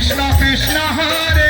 কৃষ্ণ কৃষ্ণ হরে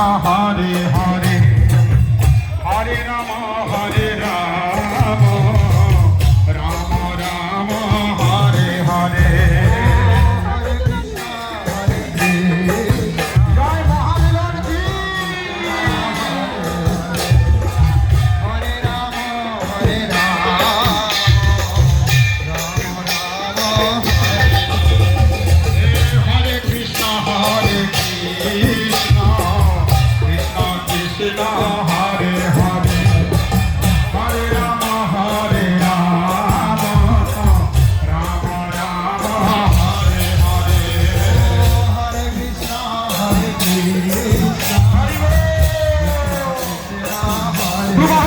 हाँ